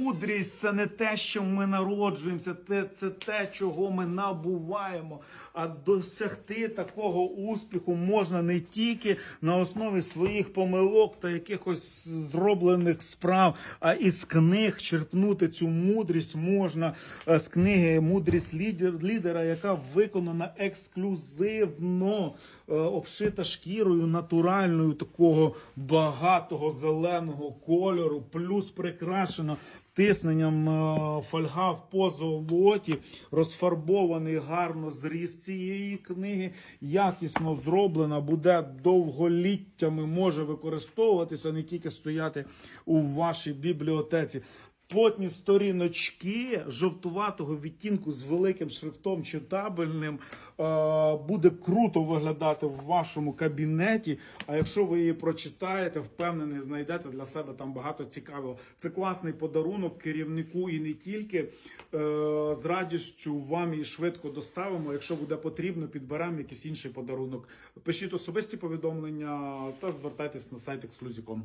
Мудрість це не те, що ми народжуємося, це, те, чого ми набуваємо. А досягти такого успіху можна не тільки на основі своїх помилок та якихось зроблених справ, а із книг черпнути цю мудрість можна е, з книги Мудрість лідер, лідера, яка виконана ексклюзивно, е, обшита шкірою натуральною такого багатого зеленого кольору, плюс прикрашена тисненням е, фольга в позолоті, розфарбований гарно зріз цієї книги, якісно зроблена, буде довголіттями, може використовуватися, не тільки стояти у вашій бібліотеці. Плотні сторіночки жовтуватого відтінку з великим шрифтом читабельним е, буде круто виглядати в вашому кабінеті. А якщо ви її прочитаєте, впевнений, знайдете для себе там багато цікавого. Це класний подарунок керівнику і не тільки е, з радістю вам її швидко доставимо. Якщо буде потрібно, підберемо якийсь інший подарунок. Пишіть особисті повідомлення та звертайтесь на сайт Exclusive.com.